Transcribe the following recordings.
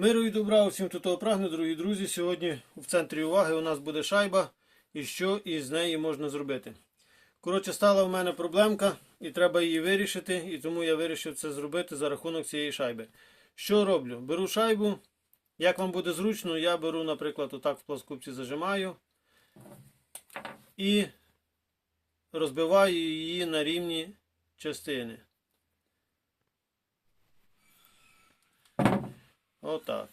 Миру і добра усім, хто того прагне, дорогі друзі. Сьогодні в центрі уваги у нас буде шайба і що із неї можна зробити. Коротше, стала в мене проблемка і треба її вирішити, і тому я вирішив це зробити за рахунок цієї шайби. Що роблю? Беру шайбу. Як вам буде зручно, я беру, наприклад, отак в плоскупці зажимаю і розбиваю її на рівні частини. Отак.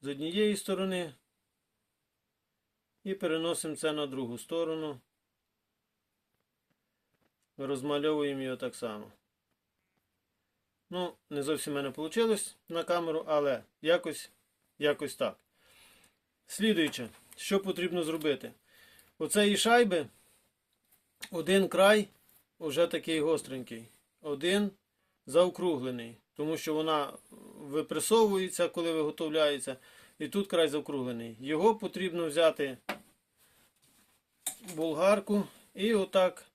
З однієї сторони і переносимо це на другу сторону. Розмальовуємо його так само. Ну, не зовсім в мене вийшло на камеру, але якось, якось так. Слідуюче, що потрібно зробити? Оцеї шайби один край вже такий гостренький. Один заокруглений, тому що вона випресовується, коли виготовляється. І тут край заокруглений. Його потрібно взяти болгарку і отак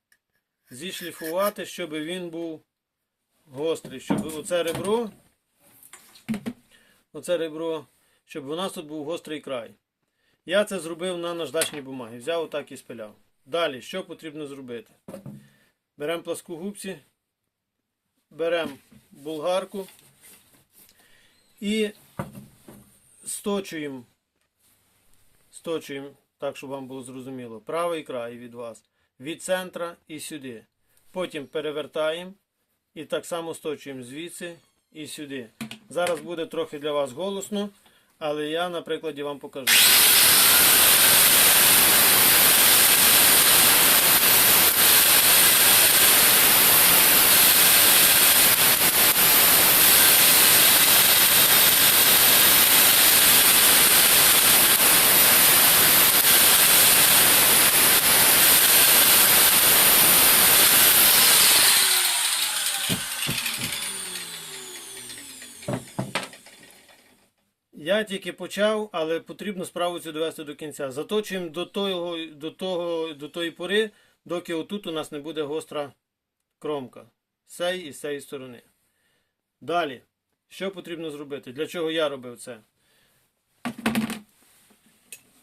зішліфувати, щоб він був гострий, щоб оце ребро, оце ребро, щоб у нас тут був гострий край. Я це зробив на наждачній бумагі. Взяв отак і спиляв. Далі, що потрібно зробити? Беремо пласкогубці, беремо болгарку і сточуємо, сточуємо, так, щоб вам було зрозуміло, правий край від вас, від центра і сюди. Потім перевертаємо і так само сточуємо звідси і сюди. Зараз буде трохи для вас голосно, але я на прикладі вам покажу. Я тільки почав, але потрібно справу цю довести до кінця. Заточуємо до того, до того, до тої пори, доки отут у нас не буде гостра кромка. З цієї і з цієї сторони. Далі, що потрібно зробити? Для чого я робив це?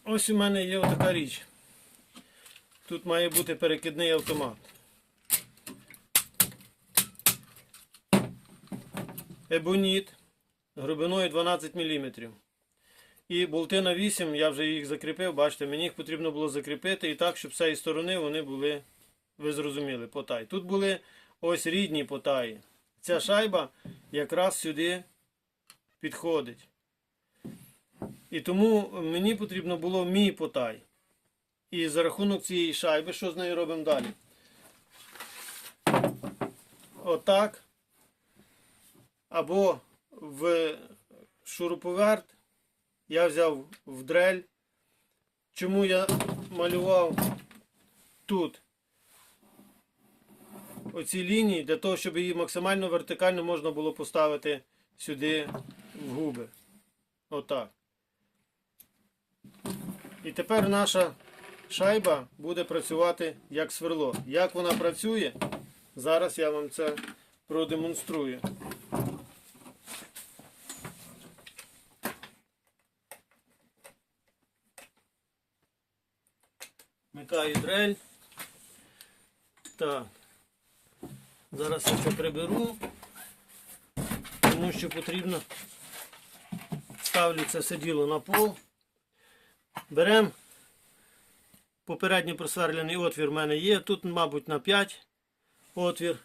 Ось у мене є така річ. Тут має бути перекидний автомат. Ебоніт глибиною 12 мм. І болти на 8, я вже їх закріпив, бачите, мені їх потрібно було закріпити і так, щоб з цієї сторони вони були, ви зрозуміли, потай. Тут були ось рідні потаї. Ця шайба якраз сюди підходить. І тому мені потрібно було мій потай. І за рахунок цієї шайби, що з нею робимо далі? Отак. Або в шуруповерт я взяв в дрель. Чому я малював тут оці лінії? Для того, щоб її максимально вертикально можна було поставити сюди в губи. Отак. І тепер наша шайба буде працювати як сверло. Як вона працює, зараз я вам це продемонструю. Вмикаю дрель. Так. Зараз я це приберу, тому що потрібно ставлю це все діло на пол. Беремо попередньо просверлений отвір в мене є. Тут, мабуть, на 5 отвір.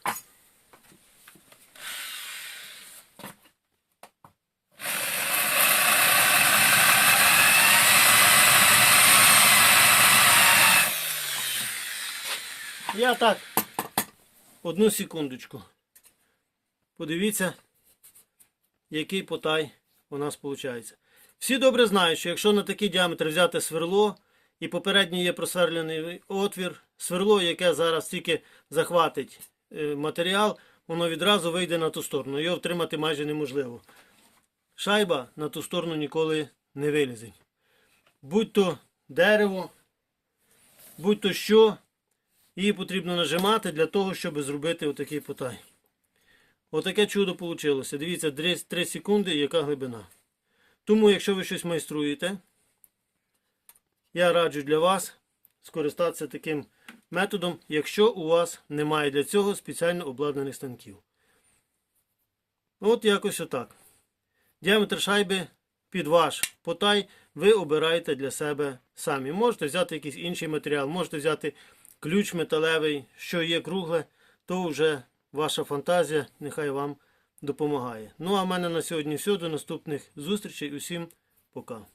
Я так. Одну секундочку. Подивіться, який потай у нас виходить. Всі добре знають, що якщо на такий діаметр взяти сверло, і попередній є просверлений отвір, сверло, яке зараз тільки захватить е, матеріал, воно відразу вийде на ту сторону. Його втримати майже неможливо. Шайба на ту сторону ніколи не вилізе. Будь то дерево, будь то що, її потрібно нажимати для того, щоб зробити отакий потай. Отаке чудо вийшло. Дивіться, 3 секунди, яка глибина. Тому, якщо ви щось майструєте, я раджу для вас скористатися таким методом, якщо у вас немає для цього спеціально обладнаних станків. От якось отак. Діаметр шайби під ваш потай ви обираєте для себе самі. Можете взяти якийсь інший матеріал, можете взяти ключ металевий, що є кругле, то вже ваша фантазія нехай вам допомагає. Ну а в мене на сьогодні все. До наступних зустрічей. Усім пока.